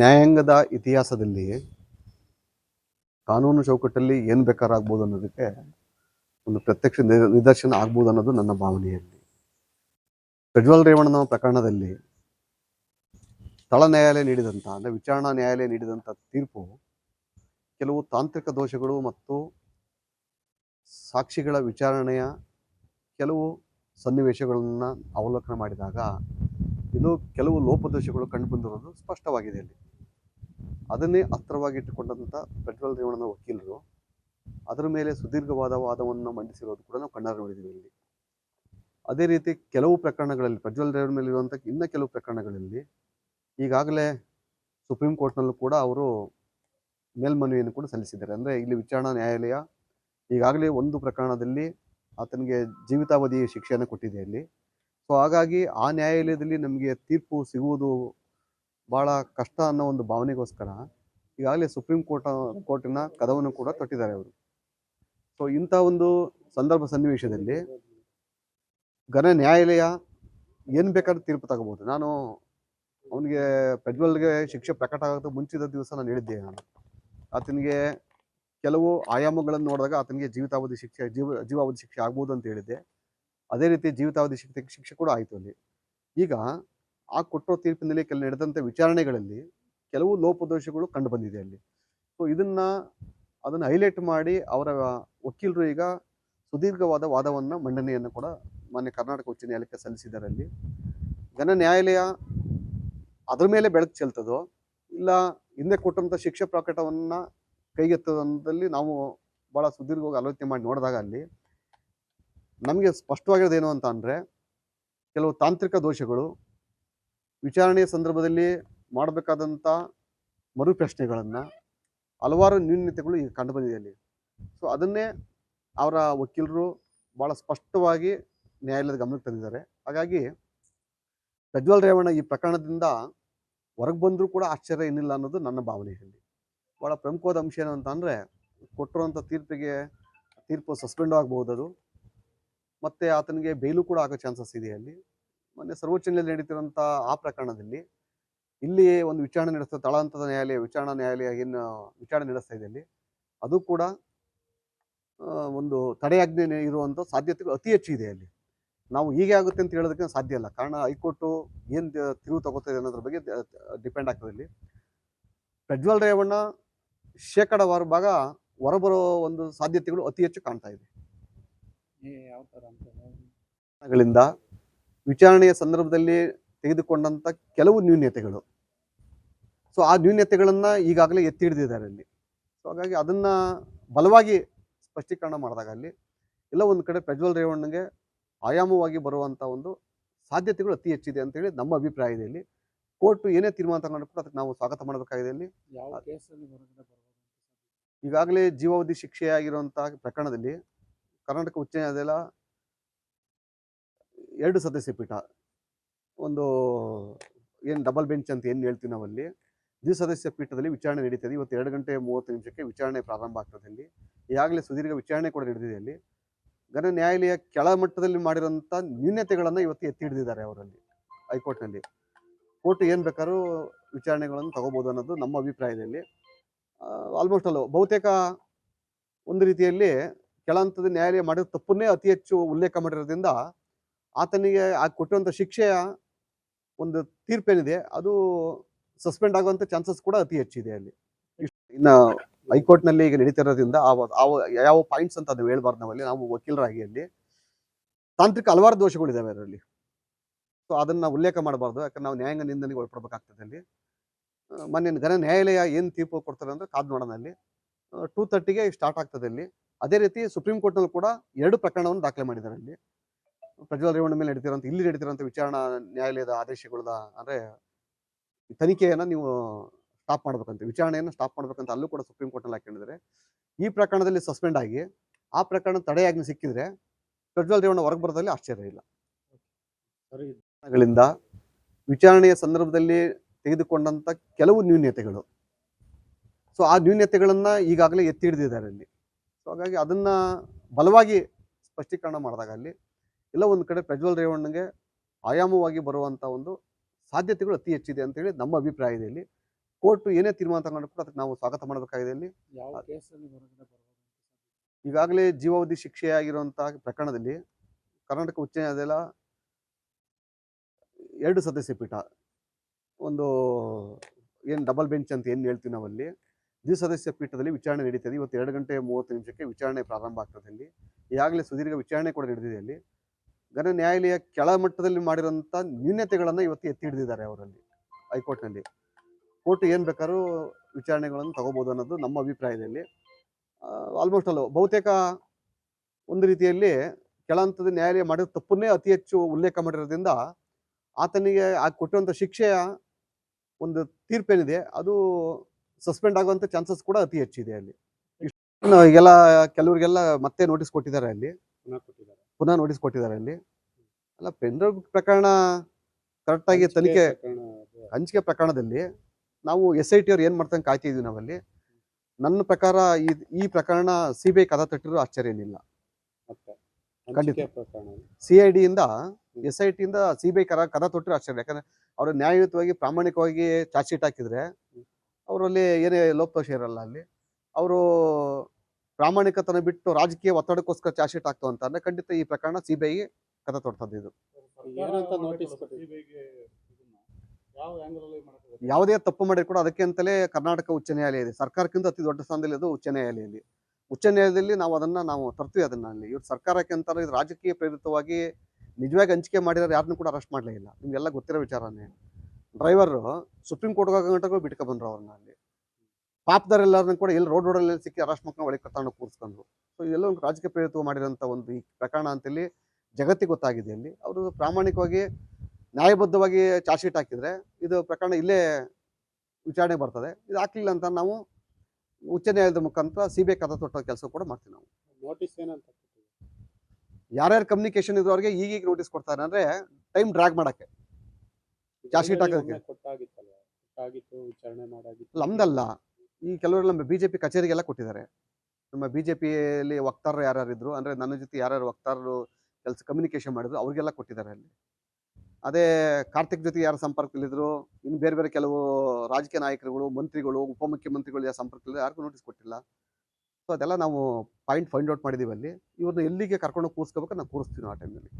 ನ್ಯಾಯಾಂಗದ ಇತಿಹಾಸದಲ್ಲಿ ಕಾನೂನು ಚೌಕಟ್ಟಲ್ಲಿ ಏನು ಬೇಕಾರಾಗ್ಬೋದು ಅನ್ನೋದಕ್ಕೆ ಒಂದು ಪ್ರತ್ಯಕ್ಷ ನಿದರ್ಶನ ಆಗ್ಬೋದು ಅನ್ನೋದು ನನ್ನ ಭಾವನೆಯಲ್ಲಿ. ಪ್ರಜ್ವಲ್ ರೇವಣ್ಣನ ಪ್ರಕರಣದಲ್ಲಿ ಸ್ಥಳ ನ್ಯಾಯಾಲಯ ನೀಡಿದಂಥ, ಅಂದರೆ ವಿಚಾರಣಾ ನ್ಯಾಯಾಲಯ ನೀಡಿದಂಥ ತೀರ್ಪು ಕೆಲವು ತಾಂತ್ರಿಕ ದೋಷಗಳು ಮತ್ತು ಸಾಕ್ಷಿಗಳ ವಿಚಾರಣೆಯ ಕೆಲವು ಸನ್ನಿವೇಶಗಳನ್ನು ಅವಲೋಕನ ಮಾಡಿದಾಗ ಇನ್ನು ಕೆಲವು ಲೋಪದೋಷಗಳು ಕಂಡುಬಂದಿರೋದು ಸ್ಪಷ್ಟವಾಗಿದೆ ಅಲ್ಲಿ ಅದನ್ನೇ ಅಸ್ತ್ರವಾಗಿಟ್ಟುಕೊಂಡಂಥ ಪ್ರಜ್ವಲ್ ರೇವಣ್ಣನ ವಕೀಲರು ಅದರ ಮೇಲೆ ಸುದೀರ್ಘವಾದ ವಾದವನ್ನು ಮಂಡಿಸಿರೋದು ಕೂಡ ನಾವು ಕಣ್ಣಾರು ನೋಡಿದ್ದೀವಿ ಇಲ್ಲಿ. ಅದೇ ರೀತಿ ಕೆಲವು ಪ್ರಕರಣಗಳಲ್ಲಿ ಪ್ರಜ್ವಲ್ ರೇವಣ್ಣ ಮೇಲೆ ಇರುವಂಥ ಇನ್ನ ಕೆಲವು ಪ್ರಕರಣಗಳಲ್ಲಿ ಈಗಾಗಲೇ ಸುಪ್ರೀಂ ಕೋರ್ಟ್ನಲ್ಲೂ ಕೂಡ ಅವರು ಮೇಲ್ಮನವಿಯನ್ನು ಕೂಡ ಸಲ್ಲಿಸಿದ್ದಾರೆ. ಅಂದರೆ ಇಲ್ಲಿ ವಿಚಾರಣಾ ನ್ಯಾಯಾಲಯ ಈಗಾಗಲೇ ಒಂದು ಪ್ರಕರಣದಲ್ಲಿ ಆತನಿಗೆ ಜೀವಿತಾವಧಿ ಶಿಕ್ಷೆಯನ್ನು ಕೊಟ್ಟಿದೆ ಅಲ್ಲಿ ಸೊ ಹಾಗಾಗಿ ಆ ನ್ಯಾಯಾಲಯದಲ್ಲಿ ನಮಗೆ ತೀರ್ಪು ಸಿಗುವುದು ಭಾಳ ಕಷ್ಟ ಅನ್ನೋ ಒಂದು ಭಾವನೆಗೋಸ್ಕರ ಈಗಾಗಲೇ ಸುಪ್ರೀಂ ಕೋರ್ಟ್ ಕೋರ್ಟಿನ ಕದವನ್ನು ಕೂಡ ತೊಟ್ಟಿದ್ದಾರೆ ಅವರು. ಸೊ ಇಂಥ ಒಂದು ಸಂದರ್ಭ ಸನ್ನಿವೇಶದಲ್ಲಿ ಘನ ನ್ಯಾಯಾಲಯ ಏನು ಬೇಕಾದ್ರೂ ತೀರ್ಪು ತಗೋಬೋದು ನಾನು ಅವನಿಗೆ ಪ್ರಜ್ವಲ್ಗೆ ಶಿಕ್ಷೆ ಪ್ರಕಟ ಆಗೋದು ಮುಂಚಿದ ದಿವಸ ನಾನು ಹೇಳಿದ್ದೆ ನಾನು. ಆತನಿಗೆ ಕೆಲವು ಆಯಾಮಗಳನ್ನು ನೋಡಿದಾಗ ಆತನಿಗೆ ಜೀವಿತಾವಧಿ ಶಿಕ್ಷೆ, ಜೀವ, ಜೀವಾವಧಿ ಶಿಕ್ಷೆ ಆಗ್ಬೋದು ಅಂತ ಹೇಳಿದ್ದೆ. ಅದೇ ರೀತಿ ಜೀವಿತಾವಧಿ ಶಿಕ್ಷೆ ಶಿಕ್ಷೆ ಕೂಡ ಆಯಿತು ಅಲ್ಲಿ. ಈಗ ಆ ಕೊಟ್ಟಿರೋ ತೀರ್ಪಿನಲ್ಲಿ ಕೆಲ ನಡೆದಂಥ ವಿಚಾರಣೆಗಳಲ್ಲಿ ಕೆಲವು ಲೋಪದೋಷಗಳು ಕಂಡು ಬಂದಿದೆ ಅಲ್ಲಿ. ಸೊ ಇದನ್ನು ಅದನ್ನು ಹೈಲೈಟ್ ಮಾಡಿ ಅವರ ವಕೀಲರು ಈಗ ಸುದೀರ್ಘವಾದ ವಾದವನ್ನು, ಮಂಡನೆಯನ್ನು ಕೂಡ ಮಾನ್ಯ ಕರ್ನಾಟಕ ಉಚ್ಚ ನ್ಯಾಯಾಲಯಕ್ಕೆ ಸಲ್ಲಿಸಿದ್ದಾರೆ ಅಲ್ಲಿ. ಘನ ನ್ಯಾಯಾಲಯ ಅದರ ಮೇಲೆ ಬೆಳಕು ಚೆಲ್ತದೋ, ಇಲ್ಲ ಹಿಂದೆ ಕೊಟ್ಟಂಥ ಶಿಕ್ಷೆ ಪ್ರಕಟವನ್ನು ಕೈಗೆತ್ತದಲ್ಲಿ ನಾವು ಭಾಳ ಸುದೀರ್ಘವಾಗಿ ಆಲೋಚನೆ ಮಾಡಿ ನೋಡಿದಾಗ ಅಲ್ಲಿ ನಮಗೆ ಸ್ಪಷ್ಟವಾಗಿರೋದೇನು ಅಂತ ಅಂದರೆ, ಕೆಲವು ತಾಂತ್ರಿಕ ದೋಷಗಳು ವಿಚಾರಣೆಯ ಸಂದರ್ಭದಲ್ಲಿ ಮಾಡಬೇಕಾದಂಥ ಮರುಪ್ರಶ್ನೆಗಳನ್ನು ಹಲವಾರು ನ್ಯೂನ್ಯತೆಗಳು ಈಗ ಕಂಡು ಬಂದಿದೆ ಅಲ್ಲಿ. ಸೊ ಅದನ್ನೇ ಅವರ ವಕೀಲರು ಭಾಳ ಸ್ಪಷ್ಟವಾಗಿ ನ್ಯಾಯಾಲಯದ ಗಮನಕ್ಕೆ ತಂದಿದ್ದಾರೆ. ಹಾಗಾಗಿ ಪ್ರಜ್ವಲ್ ರೇವಣ್ಣ ಈ ಪ್ರಕರಣದಿಂದ ಹೊರಗೆ ಬಂದರೂ ಕೂಡ ಆಶ್ಚರ್ಯ ಏನಿಲ್ಲ ಅನ್ನೋದು ನನ್ನ ಭಾವನೆಯಲ್ಲಿ ಭಾಳ ಪ್ರಮುಖವಾದ ಅಂಶ ಏನು ಅಂತ ಅಂದರೆ ಕೊಟ್ಟಿರುವಂಥ ತೀರ್ಪಿಗೆ, ತೀರ್ಪು ಸಸ್ಪೆಂಡ್ ಆಗಬಹುದು ಅದು ಮತ್ತು ಆತನಿಗೆ ಬೇಲು ಕೂಡ ಆಗೋ ಚಾನ್ಸಸ್ ಇದೆ ಅಲ್ಲಿ. ಮೊನ್ನೆ ಸರ್ವೋಚ್ಚ ನ್ಯಾಯಾಲಯ ನಡೀತಿರೋಂಥ ಆ ಪ್ರಕರಣದಲ್ಲಿ ಇಲ್ಲಿ ಒಂದು ವಿಚಾರಣೆ ನಡೆಸ್ತಾ ತಳಹಂತದ ನ್ಯಾಯಾಲಯ, ವಿಚಾರಣಾ ನ್ಯಾಯಾಲಯ ಏನು ವಿಚಾರಣೆ ನಡೆಸ್ತಾ ಇದೆ ಅಲ್ಲಿ. ಅದು ಕೂಡ ಒಂದು ತಡೆಯಾಜ್ಞೆ ಇರುವಂಥ ಸಾಧ್ಯತೆಗಳು ಅತಿ ಹೆಚ್ಚು ಇದೆ ಅಲ್ಲಿ. ನಾವು ಹೀಗೆ ಆಗುತ್ತೆ ಅಂತ ಹೇಳೋದಕ್ಕೆ ಸಾಧ್ಯ ಇಲ್ಲ. ಕಾರಣ ಹೈಕೋರ್ಟು ಏನು ತಿರುವು ತಗೋತದೆ ಅನ್ನೋದ್ರ ಬಗ್ಗೆ ಡಿಪೆಂಡ್ ಆಗ್ತದೆ ಇಲ್ಲಿ ಪ್ರಜ್ವಲ್ ರೇವಣ್ಣ ಶೇಕಡವಾರು ಭಾಗ ಹೊರಬರೋ ಒಂದು ಸಾಧ್ಯತೆಗಳು ಅತಿ ಹೆಚ್ಚು ಕಾಣ್ತಾ ಇದೆ. ಯಾವ ತರ ಅಂತ ಗಳಿಂದ ವಿಚಾರಣೆಯ ಸಂದರ್ಭದಲ್ಲಿ ತೆಗೆದುಕೊಂಡಂತ ಕೆಲವು ನ್ಯೂನ್ಯತೆಗಳು ಸೊ ಆ ನ್ಯೂನ್ಯತೆಗಳನ್ನ ಈಗಾಗಲೇ ಎತ್ತಿ ಹಿಡಿದಿದ್ದಾರೆ ಅಲ್ಲಿ. ಸೊ ಹಾಗಾಗಿ ಅದನ್ನ ಬಲವಾಗಿ ಸ್ಪಷ್ಟೀಕರಣ ಮಾಡಿದಾಗ ಅಲ್ಲಿ ಎಲ್ಲ ಒಂದು ಕಡೆ ಪ್ರಜ್ವಲ್ ರೇವಣ್ಣಗೆ ಆಯಾಮವಾಗಿ ಬರುವಂತ ಒಂದು ಸಾಧ್ಯತೆಗಳು ಅತಿ ಹೆಚ್ಚಿದೆ ಅಂತೇಳಿ ನಮ್ಮ ಅಭಿಪ್ರಾಯ ಇದೆ ಇಲ್ಲಿ ಕೋರ್ಟ್ ಏನೇ ತೀರ್ಮಾನ ತಗೊಂಡು ಕೂಡ ಅದಕ್ಕೆ ನಾವು ಸ್ವಾಗತ ಮಾಡಬೇಕಾಗಿದೆ ಹೊರಗಡೆ ಈಗಾಗಲೇ ಜೀವಾವಧಿ ಶಿಕ್ಷೆಯಾಗಿರುವಂಥ ಪ್ರಕರಣದಲ್ಲಿ ಕರ್ನಾಟಕ ಉಚ್ಚ ನ್ಯಾಯಾಲಯ ಎರಡು ಸದಸ್ಯ ಪೀಠ. ಒಂದು ಏನು ಡಬಲ್ ಬೆಂಚ್ ಅಂತ ಏನು ಹೇಳ್ತೀವಿ ನಾವಲ್ಲಿ ದ್ವಿಸದಸ್ಯ ಪೀಠದಲ್ಲಿ ವಿಚಾರಣೆ ನಡೀತದೆ. ಇವತ್ತು ಎರಡು ಗಂಟೆ ಮೂವತ್ತು ನಿಮಿಷಕ್ಕೆ ವಿಚಾರಣೆ ಪ್ರಾರಂಭ ಆಗ್ತದೆ ಅಲ್ಲಿ. ಈಗಾಗಲೇ ಸುದೀರ್ಘ ವಿಚಾರಣೆ ಕೂಡ ನಡೆದಿದೆ ಅಲ್ಲಿ. ಘನ ನ್ಯಾಯಾಲಯ ಕೆಳಮಟ್ಟದಲ್ಲಿ ಮಾಡಿರೋಂಥ ನ್ಯೂನ್ಯತೆಗಳನ್ನು ಇವತ್ತು ಎತ್ತಿ ಹಿಡಿದಿದ್ದಾರೆ ಅವರಲ್ಲಿ, ಹೈಕೋರ್ಟ್ನಲ್ಲಿ. ಕೋರ್ಟ್ ಏನು ಬೇಕಾದ್ರೂ ವಿಚಾರಣೆಗಳನ್ನು ತಗೋಬೋದು ಅನ್ನೋದು ನಮ್ಮ ಅಭಿಪ್ರಾಯದಲ್ಲಿ ಆಲ್ಮೋಸ್ಟ್ ಅಲ್ಲ ಬಹುತೇಕ ಒಂದು ರೀತಿಯಲ್ಲಿ ಕೆಳ ಹಂತದ ನ್ಯಾಯಾಲಯ ಮಾಡಿದ ತಪ್ಪನ್ನೇ ಅತಿ ಹೆಚ್ಚು ಉಲ್ಲೇಖ ಮಾಡಿರೋದ್ರಿಂದ ಆತನಿಗೆ ಆ ಕೊಟ್ಟಿರುವಂಥ ಶಿಕ್ಷೆಯ ಒಂದು ತೀರ್ಪೇನಿದೆ, ಅದು ಸಸ್ಪೆಂಡ್ ಆಗುವಂಥ ಚಾನ್ಸಸ್ ಕೂಡ ಅತಿ ಹೆಚ್ಚಿದೆ ಅಲ್ಲಿ. ಇನ್ನು ಹೈಕೋರ್ಟ್ನಲ್ಲಿ ಈಗ ನಡೀತಿರೋದ್ರಿಂದ ಆ ಯಾವ ಪಾಯಿಂಟ್ಸ್ ಅಂತ ಅದು ಹೇಳ್ಬಾರ್ದು ನಾವಲ್ಲಿ, ನಾವು ವಕೀಲರಾಗಿ ಅಲ್ಲಿ. ತಾಂತ್ರಿಕ ಹಲವಾರು ದೋಷಗಳಿದ್ದಾವೆ ಅದರಲ್ಲಿ. ಸೊ ಅದನ್ನ ಉಲ್ಲೇಖ ಮಾಡಬಾರ್ದು, ಯಾಕಂದ್ರೆ ನಾವು ನ್ಯಾಯಾಂಗ ನಿಂದನೆಗೆ ಒಳಪಡ್ಬೇಕಾಗ್ತದೆ ಅಲ್ಲಿ. ಮೊನ್ನೆ ಘನ ನ್ಯಾಯಾಲಯ ಏನು ತೀರ್ಪು ಕೊಡ್ತಾರೆ ಅಂದ್ರೆ ಕಾದ್ ನೋಡೋಣ ಅಲ್ಲಿ. ಟೂ ತರ್ಟಿಗೆ ಸ್ಟಾರ್ಟ್ ಆಗ್ತದೆ ಅಲ್ಲಿ. ಅದೇ ರೀತಿ ಸುಪ್ರೀಂ ಕೋರ್ಟ್ನಲ್ಲಿ ಕೂಡ ಎರಡು ಪ್ರಕರಣವನ್ನು ದಾಖಲೆ ಮಾಡಿದ್ದಾರೆ ಅಲ್ಲಿ. ಪ್ರಜ್ವಲ್ ರೇವಣ್ಣ ಮೇಲೆ ನಡೀತಿರೋಂಥ ಇಲ್ಲಿ ನಡೀತಿರೋಂಥ ವಿಚಾರಣಾ ನ್ಯಾಯಾಲಯದ ಆದೇಶಗಳದ ಅಂದ್ರೆ ತನಿಖೆಯನ್ನು ನೀವು ಸ್ಟಾಪ್ ಮಾಡ್ಬೇಕಂತ ವಿಚಾರಣೆಯನ್ನು ಸ್ಟಾಪ್ ಮಾಡ್ಬೇಕಂತ ಅಲ್ಲೂ ಕೂಡ ಸುಪ್ರೀಂ ಕೋರ್ಟ್ನಲ್ಲಿ ಹಾಕೊಂಡಿದ್ದಾರೆ. ಈ ಪ್ರಕರಣದಲ್ಲಿ ಸಸ್ಪೆಂಡ್ ಆಗಿ ಆ ಪ್ರಕರಣ ತಡೆಯಾಗಿ ಸಿಕ್ಕಿದ್ರೆ ಪ್ರಜ್ವಲ್ ರೇವಣ್ಣ ಹೊರಗೆ ಬರೋದಲ್ಲಿ ಆಶ್ಚರ್ಯ ಇಲ್ಲ. ಸರಿ. ಗಳಿಂದ ವಿಚಾರಣೆಯ ಸಂದರ್ಭದಲ್ಲಿ ತೆಗೆದುಕೊಂಡಂತ ಕೆಲವು ನ್ಯೂನ್ಯತೆಗಳು ಸೊ ಆ ನ್ಯೂನ್ಯತೆಗಳನ್ನ ಈಗಾಗಲೇ ಎತ್ತಿ ಹಿಡಿದಿದ್ದಾರೆ ಅಲ್ಲಿ. ಸೊ ಹಾಗಾಗಿ ಅದನ್ನ ಬಲವಾಗಿ ಸ್ಪಷ್ಟೀಕರಣ ಮಾಡಿದಾಗ ಅಲ್ಲಿ ಎಲ್ಲ ಒಂದು ಕಡೆ ಪ್ರಜ್ವಲ್ ರೇವಣ್ಣಗೆ ಆಯಾಮವಾಗಿ ಬರುವಂತ ಒಂದು ಸಾಧ್ಯತೆಗಳು ಅತಿ ಹೆಚ್ಚಿದೆ ಅಂತೇಳಿ ನಮ್ಮ ಅಭಿಪ್ರಾಯ ಇದೆ ಇಲ್ಲಿ. ಕೋರ್ಟ್ ಏನೇ ತೀರ್ಮಾನ ತಗೊಂಡ್ರು ಕೂಡ ಅದಕ್ಕೆ ನಾವು ಸ್ವಾಗತ ಮಾಡಬೇಕಾಗಿದೆ ಇಲ್ಲಿ. ಈಗಾಗಲೇ ಜೀವಾವಧಿ ಶಿಕ್ಷೆ ಆಗಿರುವಂಥ ಪ್ರಕರಣದಲ್ಲಿ ಕರ್ನಾಟಕ ಉಚ್ಚ ನ್ಯಾಯಾಲಯ ಎರಡು ಸದಸ್ಯ ಪೀಠ ಒಂದು ಏನು ಡಬಲ್ ಬೆಂಚ್ ಅಂತ ಏನು ಹೇಳ್ತೀವಿ ನಾವಲ್ಲಿ ದ್ವಿಸದಸ್ಯ ಪೀಠದಲ್ಲಿ ವಿಚಾರಣೆ ನಡೀತದೆ. ಇವತ್ತು ಎರಡು ಗಂಟೆ ಮೂವತ್ತು ನಿಮಿಷಕ್ಕೆ ವಿಚಾರಣೆ ಪ್ರಾರಂಭ ಆಗ್ತದೆ ಅಲ್ಲಿ. ಈಗಾಗಲೇ ಸುದೀರ್ಘ ವಿಚಾರಣೆ ಕೂಡ ನಡೆದಿದೆ ಅಲ್ಲಿ. ಘನ ನ್ಯಾಯಾಲಯ ಕೆಳ ಮಟ್ಟದಲ್ಲಿ ಮಾಡಿರೋಂಥ ನ್ಯೂನ್ಯತೆಗಳನ್ನು ಇವತ್ತು ಎತ್ತಿ ಹಿಡಿದಿದ್ದಾರೆ ಅವರಲ್ಲಿ, ಹೈಕೋರ್ಟ್ನಲ್ಲಿ. ಕೋರ್ಟ್ ಏನು ಬೇಕಾದ್ರೂ ವಿಚಾರಣೆಗಳನ್ನು ತಗೋಬೋದು ಅನ್ನೋದು ನಮ್ಮ ಅಭಿಪ್ರಾಯದಲ್ಲಿ ಆಲ್ಮೋಸ್ಟ್ ಅಲ್ಲ. ಬಹುತೇಕ ಒಂದು ರೀತಿಯಲ್ಲಿ ಕೆಳ ಹಂತದ ನ್ಯಾಯಾಲಯ ಮಾಡಿದ ತಪ್ಪನ್ನೇ ಅತಿ ಹೆಚ್ಚು ಉಲ್ಲೇಖ ಮಾಡಿರೋದ್ರಿಂದ ಆತನಿಗೆ ಆ ಕೊಟ್ಟಿರುವಂಥ ಶಿಕ್ಷೆಯ ಒಂದು ತೀರ್ಪೇನಿದೆ. ಅದು ಸಸ್ಪೆಂಡ್ ಆಗುವಂತ ಚಾನ್ಸಸ್ ಕೂಡ ಅತಿ ಹೆಚ್ಚಿದೆ ಅಲ್ಲಿ. ಈಗೆಲ್ಲ ಕೆಲವರಿಗೆಲ್ಲ ಮತ್ತೆ ನೋಟಿಸ್ ಕೊಟ್ಟಿದ್ದಾರೆ ಅಲ್ಲಿ. ಪುನಃ ನೋಟಿಸ್ ಕೊಟ್ಟಿದ್ದಾರೆ ಅಲ್ಲಿ. ಅಲ್ಲ ಪೆನ್ಡ್ರೈವ್ ಪ್ರಕರಣ ಕರೆಕ್ಟಾಗಿ ಆಗಿ ತನಿಖೆ ಹಂಚಿಕೆ ಪ್ರಕರಣದಲ್ಲಿ ನಾವು ಎಸ್ ಐ ಟಿ ಅವ್ರು ಏನು ಮಾಡ್ತಂಗೆ ಕಾಯ್ತಿದ್ವಿ ನಾವಲ್ಲಿ? ನನ್ನ ಪ್ರಕಾರ ಈ ಈ ಪ್ರಕರಣ ಸಿ ಬಿ ಐ ಕದ ತಟ್ಟಿರೋ ಆಶ್ಚರ್ಯ ಏನಿಲ್ಲ. ಖಂಡಿತ. ಸಿ ಐ ಡಿಯಿಂದ ಎಸ್ ಐ ಟಿಯಿಂದ ಸಿ ಬಿ ಐ ಕರ ಕದ ತೊಟ್ಟಿರೋ ಆಶ್ಚರ್ಯ. ಯಾಕಂದ್ರೆ ಅವರು ನ್ಯಾಯಯುತವಾಗಿ ಪ್ರಾಮಾಣಿಕವಾಗಿ ಚಾರ್ಜ್ ಶೀಟ್ ಹಾಕಿದ್ರೆ ಅವರಲ್ಲಿ ಏನೇ ಲೋಪದೋಷ ಇರಲ್ಲ ಅಲ್ಲಿ. ಅವರು ಪ್ರಾಮಾಣಿಕತನ ಬಿಟ್ಟು ರಾಜಕೀಯ ಒತ್ತಡಕ್ಕೋಸ್ಕರ ಚಾರ್ಜ್ ಶೀಟ್ ಹಾಕ್ತು ಅಂತ ಅಂದ್ರೆ ಖಂಡಿತ ಈ ಪ್ರಕರಣ ಸಿಬಿಐ ಕಥೆ ತೊಡ್ತದ್ದು ಇದು. ಯಾವುದೇ ತಪ್ಪು ಮಾಡಿದ್ರು ಕೂಡ ಅದಕ್ಕೆ ಅಂತಲೇ ಕರ್ನಾಟಕ ಉಚ್ಚ ನ್ಯಾಯಾಲಯ ಇದೆ. ಸರ್ಕಾರಕ್ಕಿಂತ ಅತಿ ದೊಡ್ಡ ಸ್ಥಾನದಲ್ಲಿ ಅದು ಉಚ್ಚ ನ್ಯಾಯಾಲಯದಲ್ಲಿ. ಉಚ್ಚ ನ್ಯಾಯಾಲಯದಲ್ಲಿ ನಾವು ಅದನ್ನ ನಾವು ತರ್ತೀವಿ ಅದನ್ನ ಅಲ್ಲಿ. ಇವ್ರು ಸರ್ಕಾರಕ್ಕೆ ಅಂತಾರೆ ಇದು ರಾಜಕೀಯ ಪ್ರೇರಿತವಾಗಿ ನಿಜವಾಗಿ ಹಂಚಿಕೆ ಮಾಡಿದ್ರೆ ಯಾರನ್ನೂ ಕೂಡ ಅರೆಸ್ಟ್ ಮಾಡಲೇ ಇಲ್ಲ. ನಿಮ್ಗೆಲ್ಲ ಗೊತ್ತಿರೋ ವಿಚಾರನೇ. ಡ್ರೈವರು ಸುಪ್ರೀಂ ಕೋರ್ಟ್ಗೆ ಹೋಗೋ ಗಂಟೆಗೂ ಬಿಟ್ಕೊ ಬಂದ್ರು ಅವ್ರನ್ನ ಅಲ್ಲಿ. ಪಾಪದವರೆಲ್ಲರನ್ನ ಕೂಡ ಎಲ್ಲಿ ರೋಡ್ ರೋಡಲ್ಲಿ ಸಿಕ್ಕಿ ಅರೆಸ್ಟ್ ಮಾಡ್ಕೊಂಡು ಒಳಗೆ ಕರ್ಕೊಂಡು ಕೂರಿಸ್ಕೊಂಡ್ರು. ಸೊ ಇದೆಲ್ಲ ಒಂದು ರಾಜಕೀಯ ಪ್ರೇರಿತ ಮಾಡಿರೋಂಥ ಒಂದು ಈ ಪ್ರಕರಣ ಅಂತೇಳಿ ಜಗತ್ತಿಗೆ ಗೊತ್ತಾಗಿದೆ ಅಲ್ಲಿ. ಅವರು ಪ್ರಾಮಾಣಿಕವಾಗಿ ನ್ಯಾಯಬದ್ಧವಾಗಿ ಚಾರ್ಜ್ ಶೀಟ್ ಹಾಕಿದರೆ ಇದು ಪ್ರಕರಣ ಇಲ್ಲೇ ವಿಚಾರಣೆ ಬರ್ತದೆ. ಇದು ಹಾಕ್ಲಿಲ್ಲ ಅಂತ ನಾವು ಉಚ್ಚ ನ್ಯಾಯಾಲಯದ ಮುಖಾಂತರ ಸಿ ಬಿ ಐ ಕದ ತೊಟ್ಟ ಕೆಲಸ ಕೂಡ ಮಾಡ್ತೀವಿ ನಾವು. ನೋಟಿಸ್ ಏನಂತ ಯಾರ್ಯಾರು ಕಮ್ಯುನಿಕೇಶನ್ ಇದ್ರು ಅವ್ರಿಗೆ ಈಗೀಗ ನೋಟಿಸ್ ಕೊಡ್ತಾರೆ ಅಂದರೆ ಟೈಮ್ ಡ್ರ್ಯಾಗ್ ಮಾಡಕ್ಕೆ. ಹಾಕೋದಕ್ಕೆ. ಕೊಟ್ಟಾಗಿತ್ತು ವಿಚಾರಣೆ ಮಾಡಾಗಿತ್ತು. ನಮ್ದಲ್ಲ. ಈ ಕೆಲವರು ನಮ್ಮ ಬಿಜೆಪಿ ಕಚೇರಿಗೆಲ್ಲ ಕೊಟ್ಟಿದ್ದಾರೆ. ನಮ್ಮ ಬಿಜೆಪಿಯಲ್ಲಿ ವಕ್ತಾರರು ಯಾರ್ಯಾರು ಇದ್ರು ಅಂದ್ರೆ ನನ್ನ ಜೊತೆ ಯಾರ್ಯಾರು ವಕ್ತಾರರು ಕೆಲಸ ಕಮ್ಯುನಿಕೇಶನ್ ಮಾಡಿದ್ರು ಅವ್ರಿಗೆಲ್ಲ ಕೊಟ್ಟಿದ್ದಾರೆ ಅಲ್ಲಿ. ಅದೇ ಕಾರ್ತಿಕ್ ಜೊತೆ ಯಾರು ಸಂಪರ್ಕದಲ್ಲಿದ್ರು ಇನ್ನು ಬೇರೆ ಬೇರೆ ಕೆಲವು ರಾಜಕೀಯ ನಾಯಕರುಗಳು ಮಂತ್ರಿಗಳು ಉಪಮುಖ್ಯಮಂತ್ರಿಗಳು ಯಾರು ಸಂಪರ್ಕದಲ್ಲಿ ಯಾರಿಗೂ ನೋಟಿಸ್ ಕೊಟ್ಟಿಲ್ಲ. ಸೊ ಅದೆಲ್ಲ ನಾವು ಪಾಯಿಂಟ್ ಫೈಂಡ್ ಔಟ್ ಮಾಡಿದೀವಿ ಅಲ್ಲಿ. ಇವ್ರನ್ನ ಎಲ್ಲಿಗೆ ಕರ್ಕೊಂಡು ಕೂರಿಸ್ಕೋಬೇಕು ನಾವು ಕೂರಿಸ್ತೀವಿ ಆ ಟೈಮಲ್ಲಿ